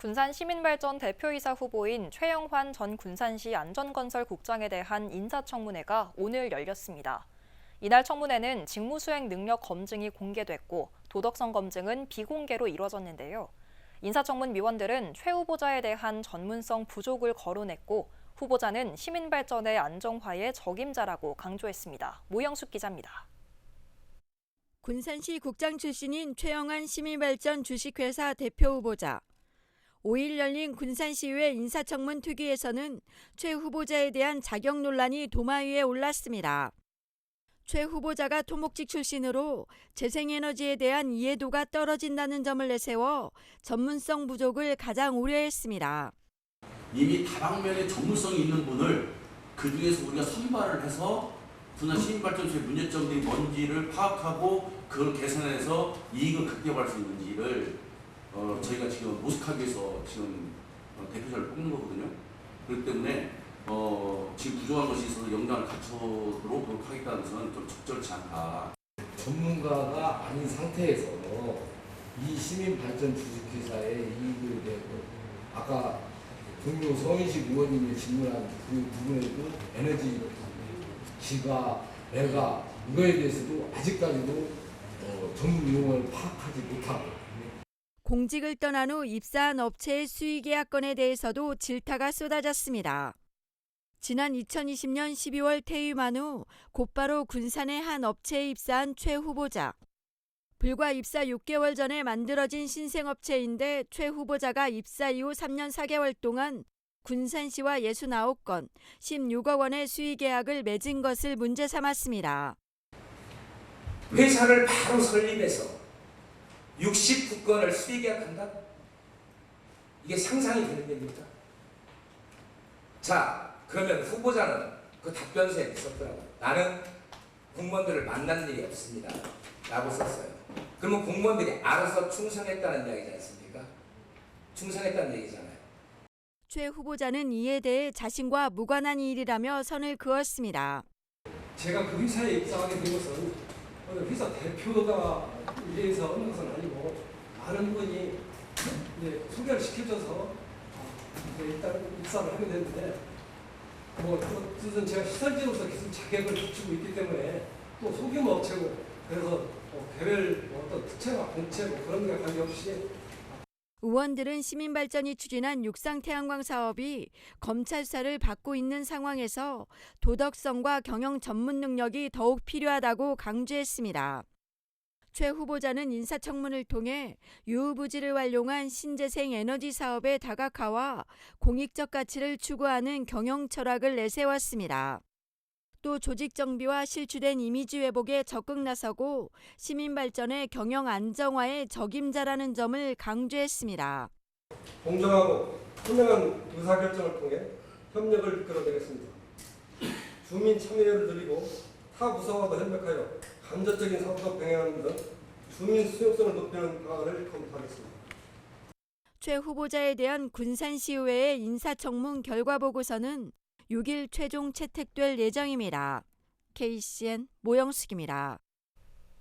군산 시민발전 대표이사 후보인 최영환 전 군산시 안전건설국장에 대한 인사청문회가 오늘 열렸습니다. 이날 청문회는 직무수행 능력 검증이 공개됐고 도덕성 검증은 비공개로 이뤄졌는데요. 인사청문 위원들은 최 후보자에 대한 전문성 부족을 거론했고 후보자는 시민발전의 안정화의 적임자라고 강조했습니다. 모영숙 기자입니다. 군산시 국장 출신인 최영환 시민발전 주식회사 대표 후보자. 5일 열린 군산시의회 인사청문 특위에서는 최 후보자에 대한 자격 논란이 도마 위에 올랐습니다. 최 후보자가 토목직 출신으로 재생에너지에 대한 이해도가 떨어진다는 점을 내세워 전문성 부족을 가장 우려했습니다. 이미 다방면에 전문성이 있는 분을 그 중에서 우리가 선발을 해서 분한 시민발전소의 문제점들이 뭔지를 파악하고 그걸 개선해서 이익을 극대화할 수 있는지를 어, 저희가 지금 위해서 지금 어, 대표자를 뽑는 거거든요. 그렇기 때문에 어, 지금 부족한 것이 있어서 역량을 갖추도록 노력하겠다는 것은 좀 적절치 않다. 전문가가 아닌 상태에서 이 시민발전 주식회사의 이익을 내고 아까 동료 성인식 의원님이 질문한 그 부분에도 에너지 기가 내가 이거에 대해서도 아직까지도 어, 전문 용어를 파악하지 못하고 공직을 떠난 후 입사한 업체의 수의 계약건에 대해서도 질타가 쏟아졌습니다. 지난 2020년 12월 퇴임한 후 곧바로 군산의 한 업체에 입사한 최 후보자. 불과 입사 6개월 전에 만들어진 신생업체인데 최 후보자가 입사 이후 3년 4개월 동안 군산시와 69건, 16억 원의 수의 계약을 맺은 것을 문제 삼았습니다. 회사를 바로 설립해서 69건을 수의 계약한다? 이게 상상이 되는 겁니까? 자, 그러면 후보자는 그 답변서에 썼더라고요. 나는 공무원들을 만난 일이 없습니다. 라고 썼어요. 그러면 공무원들이 알아서 충성했다는 이야기지 않습니까? 충성했다는 얘기잖아요. 최 후보자는 이에 대해 자신과 무관한 일이라며 선을 그었습니다. 제가 그 회사에 입사하게 된 것은 어느 회사 대표가 위해서 하는 것은 아니고 많은 분이 이제 소개를 시켜줘서 아, 이제 일단 입사를 하게 됐는데 뭐 어쨌든 제가 시설지로서 계속 자격을 갖추고 있기 때문에 또 소규모 업체고 그래서 뭐 개별 뭐 어떤 특채나 공채 뭐 그런 게 관계없이 의원들은 시민발전이 추진한 육상태양광 사업이 검찰 수사를 받고 있는 상황에서 도덕성과 경영 전문 능력이 더욱 필요하다고 강조했습니다. 최 후보자는 인사청문을 통해 유후부지를 활용한 신재생 에너지 사업의 다각화와 공익적 가치를 추구하는 경영 철학을 내세웠습니다. 또 조직 정비와 실추된 이미지 회복에 적극 나서고 시민 발전의 경영 안정화에 적임자라는 점을 강조했습니다. 공정하고 투명한 의사결정을 통해 협력을 이끌어내겠습니다. 주민 참여를 늘리고 타 부서와도 협력하여 감정적인 사업을 병행하는 등 주민 수용성을 높이는 방안을 검토하겠습니다. 최 후보자에 대한 군산시의회의 인사청문 결과 보고서는 6일 최종 채택될 예정입니다. KCN 모영숙입니다.